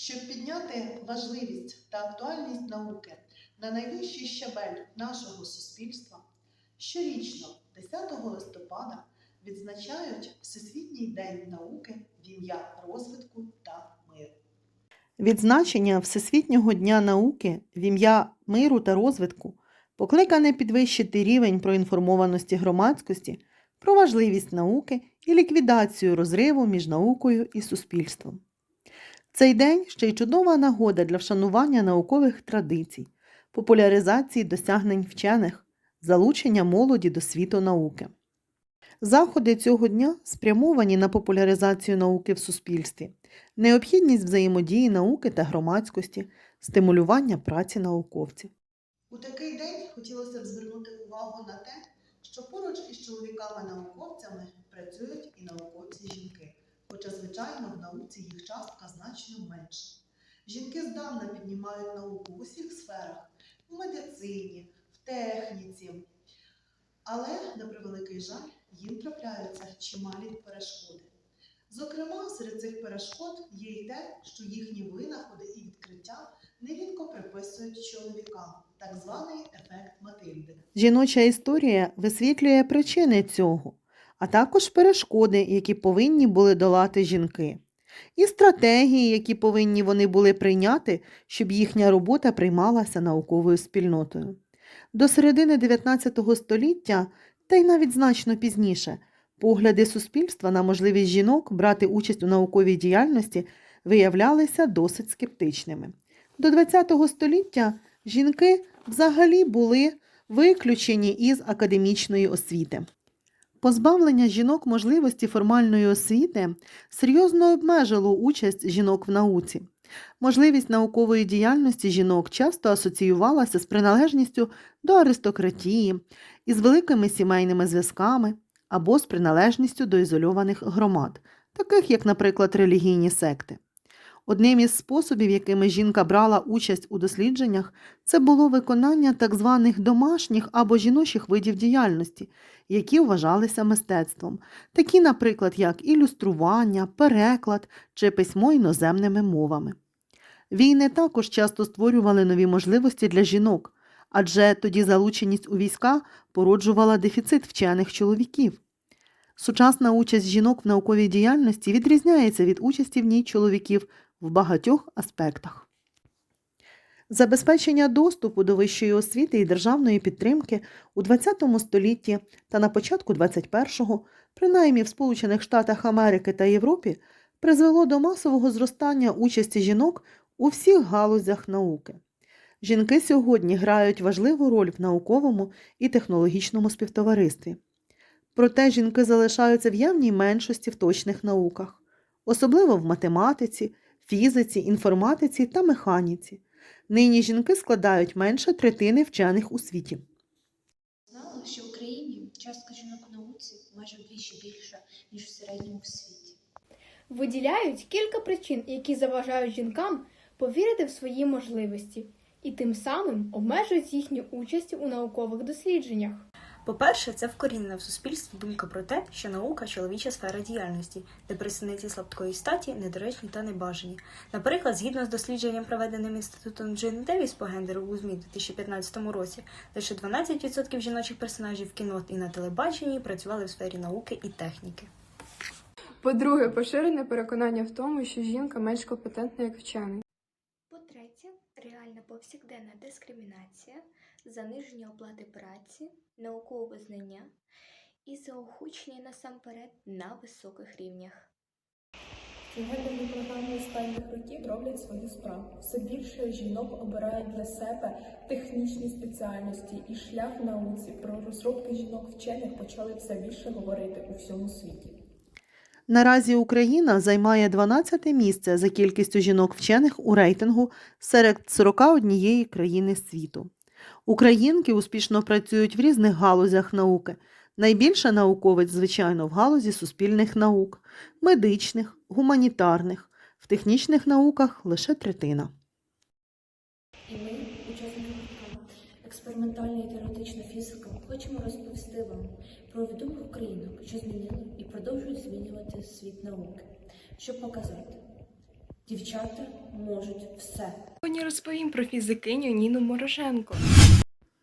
Щоб підняти важливість та актуальність науки на найвищий щабель нашого суспільства, щорічно, 10 листопада, відзначають Всесвітній день науки в ім'я розвитку та миру. Відзначення Всесвітнього дня науки в ім'я миру та розвитку покликане підвищити рівень проінформованості громадськості про важливість науки і ліквідацію розриву між наукою і суспільством. Цей день ще й чудова нагода для вшанування наукових традицій, популяризації досягнень вчених, залучення молоді до світу науки. Заходи цього дня спрямовані на популяризацію науки в суспільстві, необхідність взаємодії науки та громадськості, стимулювання праці науковців. У такий день хотілося б звернути увагу на те, що поруч із чоловіками-науковцями працюють і науковці-жінки, хоча, звичайно, в науці їх частка значно менша. Жінки здавна піднімають науку в усіх сферах в медицині, в техніці. Але, на превеликий жаль, їм трапляються чималі перешкоди. Зокрема, серед цих перешкод є й те, що їхні винаходи і відкриття нерідко приписують чоловікам, так званий ефект Матильди. Жіноча історія висвітлює причини цього, а також перешкоди, які повинні були долати жінки, і стратегії, які повинні вони були прийняти, щоб їхня робота приймалася науковою спільнотою. До середини 19 століття, та й навіть значно пізніше, погляди суспільства на можливість жінок брати участь у науковій діяльності виявлялися досить скептичними. До ХХ століття жінки взагалі були виключені із академічної освіти. Позбавлення жінок можливості формальної освіти серйозно обмежило участь жінок в науці. Можливість наукової діяльності жінок часто асоціювалася з приналежністю до аристократії, із великими сімейними зв'язками або з приналежністю до ізольованих громад, таких як, наприклад, релігійні секти. Одним із способів, якими жінка брала участь у дослідженнях, це було виконання так званих домашніх або жіночих видів діяльності, які вважалися мистецтвом, такі, наприклад, як ілюстрування, переклад чи письмо іноземними мовами. Війни також часто створювали нові можливості для жінок, адже тоді залученість у війська породжувала дефіцит вчених чоловіків. Сучасна участь жінок в науковій діяльності відрізняється від участі в ній чоловіків в багатьох аспектах. Забезпечення доступу до вищої освіти і державної підтримки у ХХ столітті та на початку ХХІ, принаймні в Сполучених Штатах Америки та Європі, призвело до масового зростання участі жінок у всіх галузях науки. Жінки сьогодні грають важливу роль в науковому і технологічному співтоваристві. Проте жінки залишаються в явній меншості в точних науках, особливо в математиці, фізиці, інформатиці та механіці. Нині жінки складають менше третини вчених у світі. Знала, що в Україні частка жінок в науці майже вдвічі більша, ніж в середньому в світі. Виділяють кілька причин, які заважають жінкам повірити в свої можливості, і тим самим обмежують їхню участь у наукових дослідженнях. По-перше, це вкорінена в суспільстві думка про те, що наука чоловіча сфера діяльності, де представниці слабкої статі недоречні та небажані. Наприклад, згідно з дослідженням, проведеним інститутом Джин Девіс по гендеру у ЗМІ у 2015 році, лише 12% жіночих персонажів в кіно і на телебаченні працювали в сфері науки і техніки. По-друге, поширене переконання в тому, що жінка менш компетентна як вчений. По-третє, реальна повсякденна дискримінація, заниження оплати праці, наукове знання і заохочення насамперед на високих рівнях. Гендерні програми останніх років роблять свою справу. Все більше жінок обирають для себе технічні спеціальності і шлях в науці. Про розробки жінок вчених почали все більше говорити у всьому світі. Наразі Україна займає 12 місце за кількістю жінок-вчених у рейтингу серед 41 країни світу. Українки успішно працюють в різних галузях науки. Найбільше науковець, звичайно, в галузі суспільних наук, медичних, гуманітарних, в технічних науках лише третина. І ми, учасники і теоретична фізика, хочемо розповісти вам про відомих українок, що змінили і продовжують змінювати світ науки, щоб показати, Дівчата можуть все. Сьогодні розповім про фізикиню Ніну Морошенко.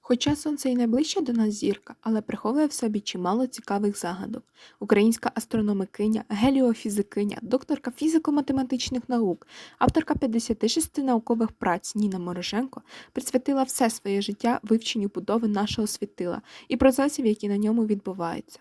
Хоча сонце і найближча до нас зірка, але приховує в собі чимало цікавих загадок. Українська астрономикиня, геліофізикиня, докторка фізико-математичних наук, авторка 56 наукових праць Ніна Морошенко присвятила все своє життя вивченню будови нашого світила і процесів, які на ньому відбуваються.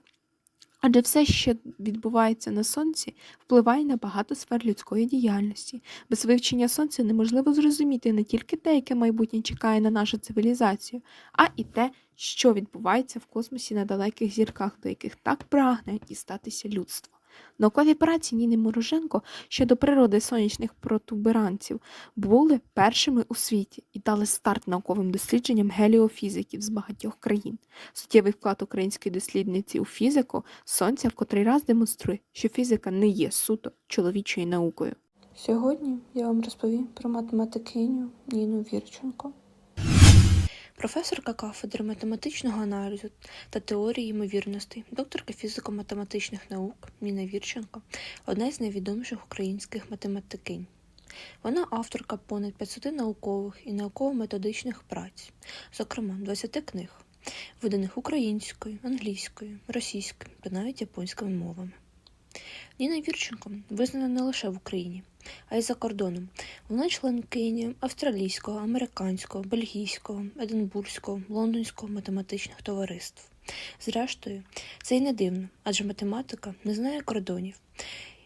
Адже все, що відбувається на сонці, впливає на багато сфер людської діяльності. Без вивчення сонця неможливо зрозуміти не тільки те, яке майбутнє чекає на нашу цивілізацію, а і те, що відбувається в космосі на далеких зірках, до яких так прагне дістатися людство. Наукові праці Ніни Мороженко щодо природи сонячних протуберанців були першими у світі і дали старт науковим дослідженням геліофізиків з багатьох країн. Суттєвий вклад української дослідниці у фізику сонця в котрий раз демонструє, що фізика не є суто чоловічою наукою. Сьогодні я вам розповім про математикиню Ніну Вірченко. Професорка кафедри математичного аналізу та теорії ймовірностей, докторка фізико-математичних наук Ніна Вірченко одна з найвідоміших українських математикинь. Вона авторка понад 500 наукових і науково-методичних праць, зокрема 20 книг, виданих українською, англійською, російською та навіть японськими мовами. Ніна Вірченко визнана не лише в Україні, а й за кордоном. Вона членкиня австралійського, американського, бельгійського, единбурзького, лондонського математичних товариств. Зрештою, це й не дивно, адже математика не знає кордонів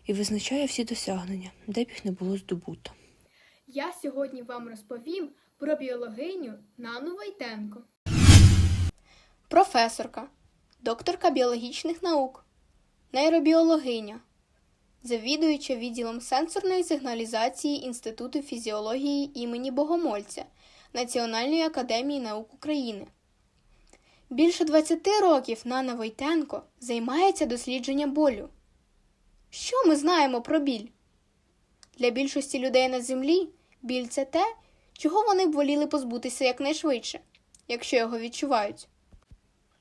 і визначає всі досягнення, де б їх не було здобуто. Я сьогодні вам розповім про біологиню Нану Войтенко. Професорка, докторка біологічних наук, нейробіологиня, завідуюча відділом сенсорної сигналізації Інституту фізіології імені Богомольця Національної академії наук України. Більше 20 років Нана Войтенко займається дослідженням болю. Що ми знаємо про біль? Для більшості людей на землі біль це те, чого вони б воліли позбутися якнайшвидше, якщо його відчувають.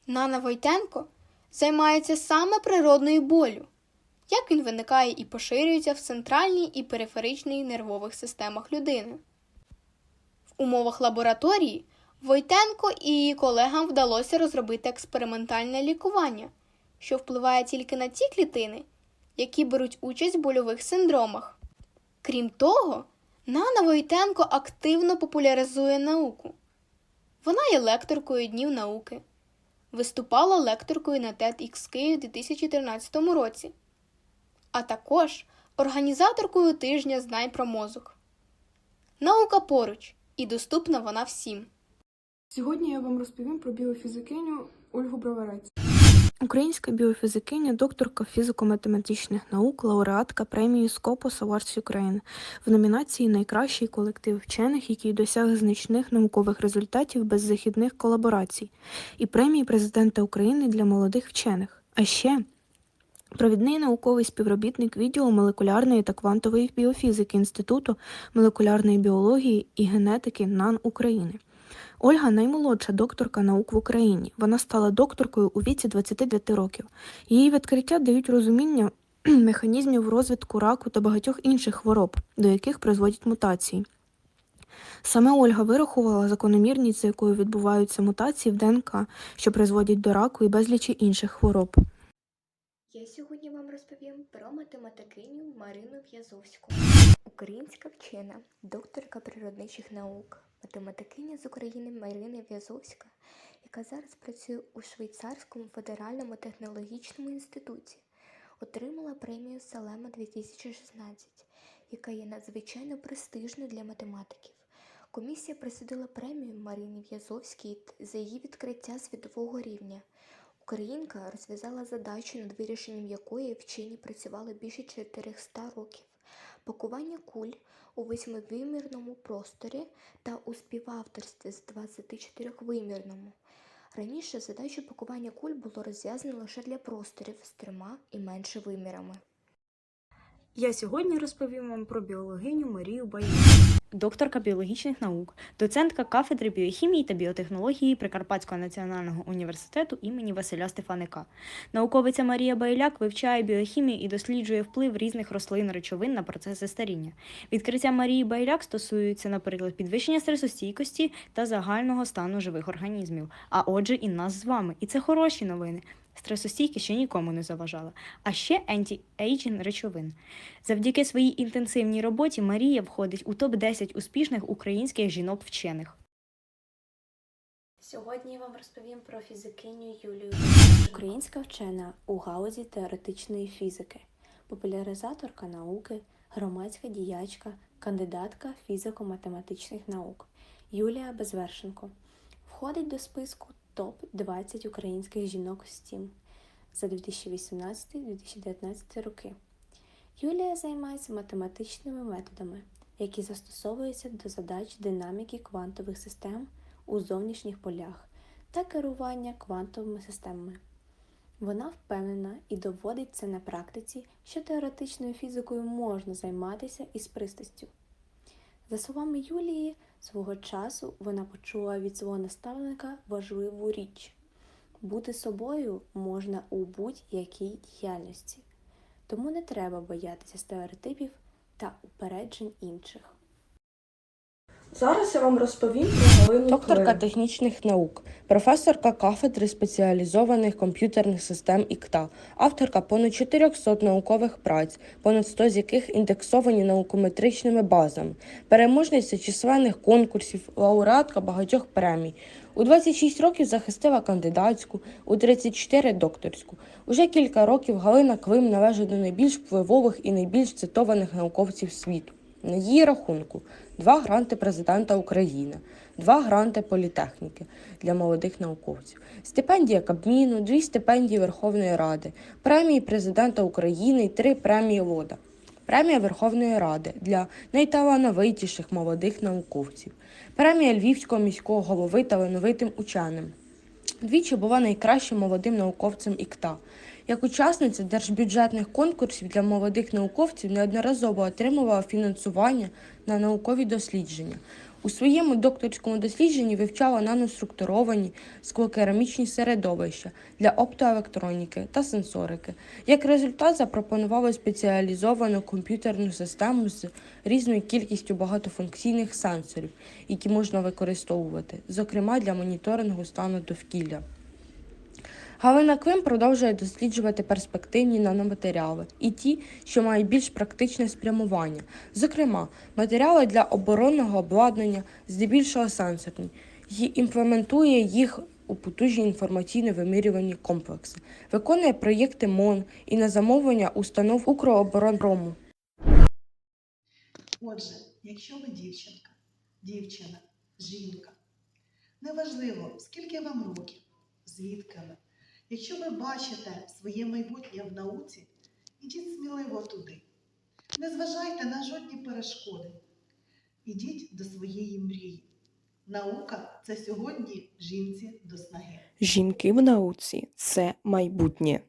Нана Войтенко займається саме природною болю, як він виникає і поширюється в центральній і периферичній нервових системах людини. В умовах лабораторії Войтенко і її колегам вдалося розробити експериментальне лікування, що впливає тільки на ті клітини, які беруть участь в больових синдромах. Крім того, Нана Войтенко активно популяризує науку. Вона є лекторкою Днів науки, виступала лекторкою на TEDx Київ у 2013 році, а також організаторкою тижня знань про мозок. Наука поруч і доступна вона всім. Сьогодні я вам розповім про біофізикиню Ольгу Броварець. Українська біофізикиня, докторка фізико-математичних наук, лауреатка премії Scopus Awards України в номінації Найкращий колектив вчених, який досяг значних наукових результатів без західних колаборацій, і премії президента України для молодих вчених. А ще провідний науковий співробітник відділу молекулярної та квантової біофізики Інституту молекулярної біології і генетики НАН України. Ольга наймолодша докторка наук в Україні. Вона стала докторкою у віці 29 років. Її відкриття дають розуміння механізмів розвитку раку та багатьох інших хвороб, до яких призводять мутації. Саме Ольга вирахувала закономірність, за якою відбуваються мутації в ДНК, що призводять до раку і безлічі інших хвороб. Я сьогодні вам розповім про математикиню Марину В'язовську. Українська вчена, докторка природничих наук, математикиня з України Марина В'язовська, яка зараз працює у Швейцарському федеральному технологічному інституті, отримала премію Салема 2016, яка є надзвичайно престижною для математиків. Комісія присудила премію Марині В'язовській за її відкриття світового рівня. Українка розв'язала задачу, над вирішенням якої вчені працювали більше 400 років. Пакування куль у восьмивимірному просторі та у співавторстві з 24-вимірному. Раніше задачу пакування куль було розв'язано лише для просторів з трьома і менше вимірами. Я сьогодні розповім вам про біологиню Марію Баюк. Докторка біологічних наук, доцентка кафедри біохімії та біотехнології Прикарпатського національного університету імені Василя Стефаника. Науковиця Марія Байляк вивчає біохімію і досліджує вплив різних рослин речовин на процеси старіння. Відкриття Марії Байляк стосуються, наприклад, підвищення стресостійкості та загального стану живих організмів, а отже, і нас з вами. І це хороші новини. Стресостійкість ще нікому не заважала, а ще анті-ейджінг речовин. Завдяки своїй інтенсивній роботі Марія входить у топ-10 успішних українських жінок-вчених. Сьогодні я вам розповім про фізикиню Юлію. Українська вчена у галузі теоретичної фізики, популяризаторка науки, громадська діячка, кандидатка фізико-математичних наук Юлія Безвершенко входить до списку топ-20 українських жінок в STEAM за 2018-2019 роки. Юлія займається математичними методами, які застосовуються до задач динаміки квантових систем у зовнішніх полях та керування квантовими системами. Вона впевнена і доводить це на практиці, що теоретичною фізикою можна займатися із пристрастю. За словами Юлії, свого часу вона почула від свого наставника важливу річ бути собою можна у будь-якій діяльності, тому не треба боятися стереотипів та упереджень інших. Зараз я вам розповім про Галину Докторка Клим. технічних наук, професорка кафедри спеціалізованих комп'ютерних систем ІКТА, авторка понад 400 наукових праць, понад 100 з яких індексовані наукометричними базами, переможниця численних конкурсів, лауреатка багатьох премій. У 26 років захистила кандидатську, у 34 докторську. Уже кілька років Галина Клим належить до найбільш впливових і найбільш цитованих науковців світу. На її рахунку два гранти президента України, два гранти політехніки для молодих науковців, стипендія Кабміну, дві стипендії Верховної Ради, премії президента України і три премії ЛОДА. Премія Верховної Ради для найталановитіших молодих науковців, премія Львівського міського голови талановитим ученим. Двічі була найкращим молодим науковцем ІКТА. Як учасниця держбюджетних конкурсів для молодих науковців неодноразово отримувала фінансування на наукові дослідження. У своєму докторському дослідженні вивчала наноструктуровані склокерамічні середовища для оптоелектроніки та сенсорики. Як результат запропонувала спеціалізовану комп'ютерну систему з різною кількістю багатофункційних сенсорів, які можна використовувати, зокрема для моніторингу стану довкілля. Галина Клим продовжує досліджувати перспективні наноматеріали і ті, що мають більш практичне спрямування, зокрема, матеріали для оборонного обладнання, здебільшого сенсорні, і імплементує їх у потужні інформаційно-вимірювальні комплекси, виконує проєкти МОН і на замовлення установ Укроборонпрому. Отже, якщо ви дівчинка, дівчина, жінка, неважливо, скільки вам років, звідки ви, якщо ви бачите своє майбутнє в науці, ідіть сміливо туди. Не зважайте на жодні перешкоди. Ідіть до своєї мрії. Наука це сьогодні жінці до снаги. Жінки в науці це майбутнє.